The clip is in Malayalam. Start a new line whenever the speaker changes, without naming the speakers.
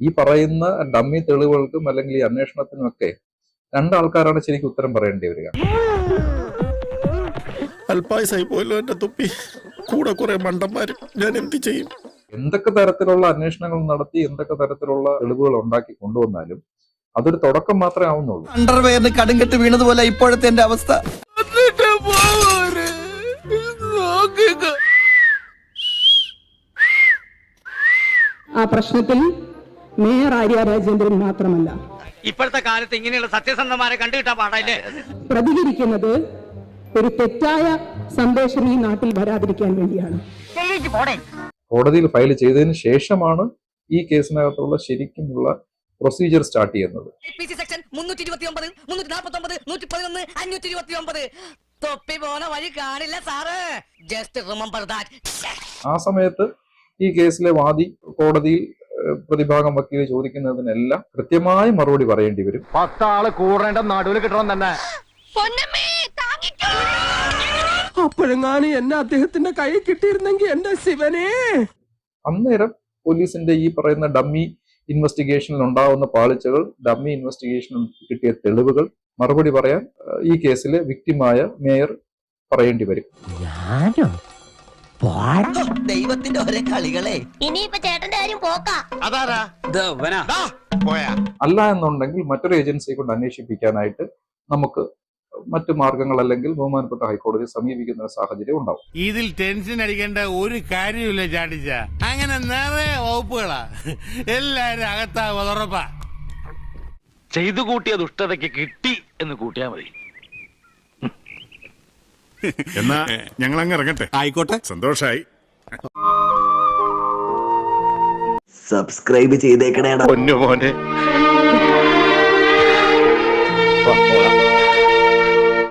ഈ പറയുന്ന ഡമ്മി തെളിവുകൾക്കും അല്ലെങ്കിൽ ഈ അന്വേഷണത്തിനും ഒക്കെ രണ്ടാൾക്കാരാണ് ശരിക്കും ഉത്തരം പറയേണ്ടി വരിക.
പോയല്ലോ എന്റെ തുപ്പി. കൂടെ കുറെ മണ്ടന്മാരും ഞാൻ എന്ത് ചെയ്യും?
എന്തൊക്കെ തരത്തിലുള്ള അന്വേഷണങ്ങൾ നടത്തി എന്തൊക്കെ തരത്തിലുള്ള തെളിവുകൾ ഉണ്ടാക്കി കൊണ്ടുവന്നാലും അതൊരു തുടക്കം മാത്രമേ ആവുന്നുള്ളൂ.
അണ്ടർവെയറിന് കടുങ്കെട്ട് വീണതുപോലെ ഇപ്പോഴത്തെ എന്റെ അവസ്ഥ.
ആ പ്രശ്നത്തിൽ മേയർ ആര്യ രാജേന്ദ്രൻ മാത്രമല്ല.
ഇപ്പോഴത്തെ കാലത്ത് ഇങ്ങനെയുള്ള സത്യസന്ധമാരെ കണ്ടുകിട്ടാൻ പാടല്ലേ
പ്രതികരിക്കുന്നത് ഒരു തെറ്റായ സന്ദേശം ഈ നാട്ടിൽ വരാതിരിക്കാൻ വേണ്ടിയാണ്.
കോടതിയിൽ ഫയൽ ചെയ്തതിന് ശേഷമാണ് ഈ കേസിനകത്തുള്ള ശരിക്കുമുള്ള പ്രൊസീജിയർ സ്റ്റാർട്ട് ചെയ്യുന്നത്. ആ സമയത്ത് ഈ കേസിലെ വാദി കോടതിയിൽ പ്രതിഭാഗം വക്കീൽ ചോദിക്കുന്നതിനെല്ലാം കൃത്യമായി മറുപടി പറയേണ്ടി വരും.
പത്താൾ കൂടേണ്ട നടുവിൽ കിട്ടണം തന്നെ.
അപ്പോഴെങ്ങാനും എന്നെ അദ്ദേഹത്തിന്റെ കൈ കിട്ടിയിരുന്നെങ്കിൽ എന്റെ ശിവനെ.
അന്നേരം പോലീസിന്റെ ഈ പറയുന്ന ഡമ്മി ഇൻവെസ്റ്റിഗേഷനിൽ ഉണ്ടാവുന്ന പാളിച്ചകൾ ഡമ്മി ഇൻവെസ്റ്റിഗേഷനിൽ കിട്ടിയ തെളിവുകൾ മറുപടി പറയാൻ ഈ കേസിലെ വിക്ടിമായ മേയർ പറയേണ്ടി വരും.
ദൈവത്തിന്റെ ഒരേ കളികളെ.
ഇനിയിപ്പോ ചേട്ടന്റെ കാര്യം പോക്കാ.
അതാരാ? പോയാ.
അല്ല എന്നുണ്ടെങ്കിൽ മറ്റൊരു ഏജൻസിയെ കൊണ്ട് അന്വേഷിപ്പിക്കാനായിട്ട് നമുക്ക് മറ്റു മാർഗങ്ങൾ അല്ലെങ്കിൽ ബഹുമാനപ്പെട്ട ഹൈക്കോടതിയെ സമീപിക്കുന്ന സാഹചര്യം ഉണ്ടാവും.
ഇതിൽ ടെൻഷൻ അടിക്കേണ്ട ഒരു കാര്യമില്ല ചാടിച്ച. അങ്ങനെ നിറയെ വകുപ്പുകളാ. എല്ലാരും അകത്താ ഉറപ്പാ
ചെയ്തു കൂട്ടിയ ദുഷ്ടതയ്ക്ക് കിട്ടി എന്ന് കൂട്ടിയാ മതി.
എന്നാ ഞങ്ങൾ അങ്ങ് ഇറങ്ങട്ടെ. ആയിക്കോട്ടെ. സന്തോഷായി.
സബ്സ്ക്രൈബ് ചെയ്തേക്കണേടാ.
പൊന്നു മോനെ
പോകാം.